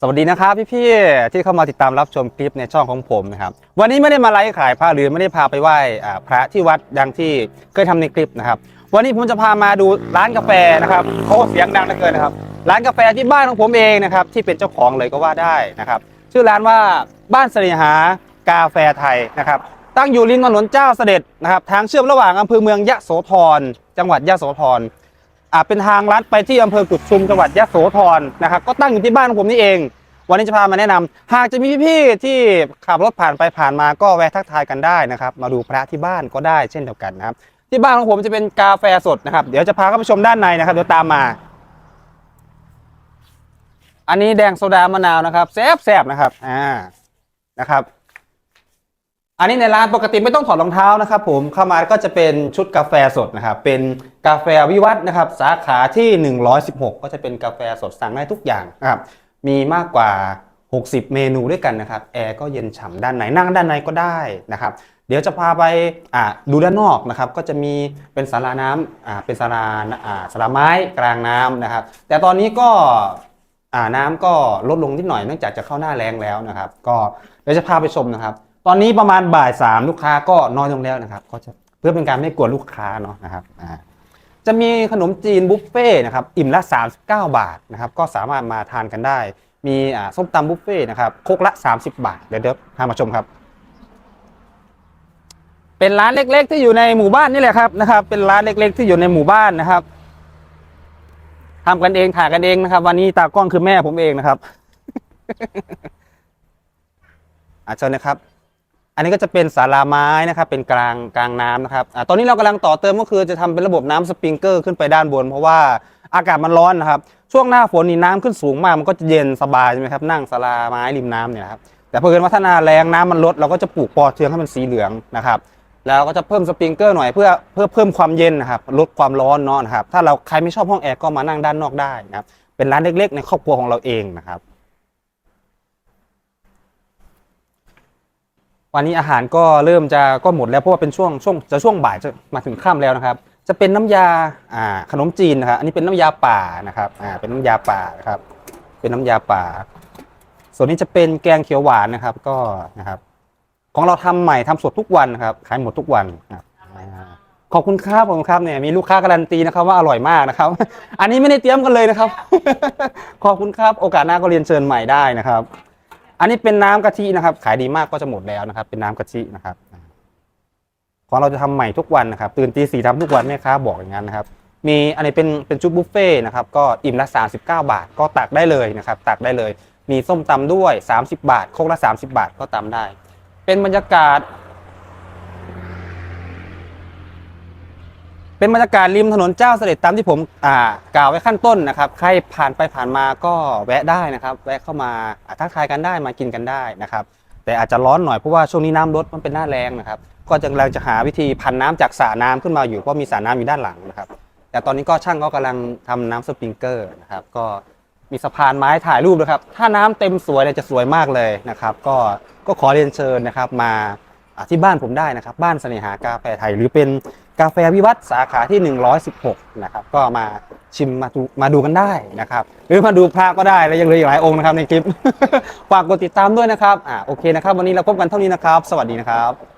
สวัสดีนะครับพี่ๆที่เข้ามาติดตามรับชมคลิปในช่องของผมนะครับวันนี้ไม่ได้มาไลฟ์ขายพระหรือไม่ได้พาไปไหว้พระที่วัดดังที่เคยทำในคลิปนะครับ วันนี้ผมจะพามาดูร้านกาแฟนะครับโอ้เสียงดังเหลือเกินนะครับ ร้านกาแฟที่บ้านของผมเองนะครับที่เป็นเจ้าของเลยก็ว่าได้นะครับ ชื่อร้านว่าบ้านเสน่หากาแฟไทยนะครับ ตั้งอยู่ริมถนนเจ้าเสด็จนะครับทางเชื่อมระหว่างอำเภอเมืองยะโสธรจังหวัดยะโสธร เป็นทางลัดไปที่อำเภอกุดชุมจังหวัดยะโสธรนะครับก็ตั้งอยู่ที่บ้านของผมนี่เอง วันนี้จะพามาแนะนำหากจะมีพี่ๆที่ขับรถผ่านไปผ่านมาก็แวะทักทายกันได้นะครับ มาดูพระที่บ้านก็ได้เช่นเดียวกันนะครับ ที่บ้านของผมจะเป็นกาแฟสดนะครับ เดี๋ยวจะพาเข้าไปชมด้านในนะครับเดี๋ยวตามมา อันนี้แดงโซดามะนาวนะครับแซ่บๆนะครับอ่านะครับ อันนี้ในร้านปกติไม่ต้องถอดรองเท้านะครับผมเข้ามาก็จะเป็นชุดกาแฟสดนะครับเป็นกาแฟวิวัฒนะครับสาขาที่ 116 ก็จะเป็นกาแฟสดสั่งได้ทุกอย่างนะครับมีมากกว่า 60 เมนูด้วยกันนะครับแอร์ก็เย็นฉ่ำด้านไหนนั่งด้านในก็ได้นะครับเดี๋ยวจะพาไปดูด้านนอกนะครับก็จะมีเป็นศาลาน้ำเป็นศาลาอ่าศาลาไม้กลางน้ำนะครับ แต่ตอนนี้ก็น้ำก็ลดลงนิดหน่อยเนื่องจากจะเข้าหน้าแรงแล้วนะครับ ก็เดี๋ยวจะพาไปชมนะครับ ตอนนี้ประมาณบ่ายสามลูกค้าก็น้อยลงแล้วนะครับก็จะเพื่อเป็นการไม่กวนลูกค้าเนาะนะครับอ่าจะมีขนมจีนบุฟเฟ่นะครับอิ่มละ 39 บาทนะครับก็สามารถมาทานกันได้ มีอ่าส้มตำบุฟเฟ่นะครับคกละ 30 บาท เดี๋ยวเดี๋ยวพามาชมครับ เป็นร้านเล็ก ๆ ที่อยู่ในหมู่บ้านนี่แหละครับนะครับ เป็นร้านเล็ก ๆ ที่อยู่ในหมู่บ้านนะครับทำกันเองถ่ายกันเองนะครับ วันนี้ตากล้องคือแม่ผมเองนะครับอาเชิญนะครับ อันนี้ก็จะเป็นศาลาไม้นะครับเป็นกลางกลางน้ำนะครับอตอนนี้เรากำลังต่อเติมก็คือจะทำเป็นระบบน้ำสปริงเกอร์ขึ้นไปด้านบน เพราะว่าอากาศมันร้อนนะครับช่วงหน้าฝนนี่น้ำขึ้นสูงมากมันก็จะเย็นสบายใช่ไหมครับนั่งศาลาไม้ริมน้ำเนี่ยครับแต่พอเกิดว่าถ้าหนาแรงน้ำมันลดเราก็จะปลูกปอเทืองให้มันสีเหลืองนะครับแล้วก็จะเพิ่มสปริงเกอร์หน่อยเพื่อเพื่อเพิ่มความเย็นนะครับลดความร้อนเนาะนะครับถ้าเราใครไม่ชอบห้องแอร์ก็มานั่งด้านนอกได้นะครับเป็นร้านเล็กๆ ในครอบครัวของเราเองนะครับ วันนี้อาหารก็เริ่มจะก็หมดแล้วเพราะว่าเป็นช่วงช่วงจะช่วงบ่ายจะมาถึงค่ำแล้วนะครับ จะเป็นน้ำยาอ่าขนมจีนนะครับอันนี้เป็นน้ำยาป่านะครับอ่าเป็นน้ำยาป่านะครับ เป็นน้ำยาป่า ส่วนนี้จะเป็นแกงเขียวหวานนะครับก็นะครับ ของเราทำใหม่ทำสดทุกวันนะครับขายหมดทุกวันครับขอบคุณครับขอบคุณครับเนี่ยมีลูกค้าการันตีนะครับว่าอร่อยมากนะครับ อันนี้ไม่ได้เตรียมกันเลยนะครับ ขอบคุณครับโอกาสหน้าก็เรียนเชิญใหม่ได้นะครับ อันนี้เป็นน้ำกะทินะครับ ขายดีมากก็จะหมดแล้วนะครับ เป็นน้ำกะทินะครับของเราจะทำใหม่ทุกวันนะครับ ตื่นตีสี่ทำทุกวันแม่ค้าบอกอย่างนั้นนะครับ มีอันนี้เป็นเป็นชุดบุฟเฟ่นะครับ ก็อิ่มละ 39 บาทก็ตักได้เลยนะครับ ตักได้เลย มีส้มตำด้วย 30 บาทโคกละ 30 บาทก็ตำได้ เป็นบรรยากาศ เป็นบรรยากาศริมถนนเจ้าเสด็จตามที่ผมอ่ากล่าวไว้ขั้นต้นนะครับ ใครผ่านไปผ่านมาก็แวะได้นะครับ แวะเข้ามาทักทายกันได้มากินกันได้นะครับ แต่อาจจะร้อนหน่อยเพราะว่าช่วงนี้น้ำลดมันเป็นหน้าแรงนะครับ ก็จะกำลังจะหาวิธีพันน้ำจากสระน้ำขึ้นมาอยู่เพราะมีสระน้ำอยู่ด้านหลังนะครับ แต่ตอนนี้ก็ช่างก็กำลังทำน้ำสปริงเกอร์นะครับ ก็มีสะพานไม้ถ่ายรูปนะครับ ถ้าน้ำเต็มสวยเนี่ยจะสวยมากเลยนะครับ ก็ก็ขอเรียนเชิญนะครับมา ที่บ้านผมได้นะครับ บ้านเสน่หากาแฟไทย หรือเป็นกาแฟวิวัฒน์สาขาที่ 116 นะครับ ก็มาชิมมาดูมาดูกันได้นะครับ หรือมาดูพระก็ได้แล้วยังเหลืออีกหลายองค์นะครับในคลิป ฝากกดติดตามด้วยนะครับอ่าโอเคนะครับ วันนี้เราพบกันเท่านี้นะครับ สวัสดีนะครับ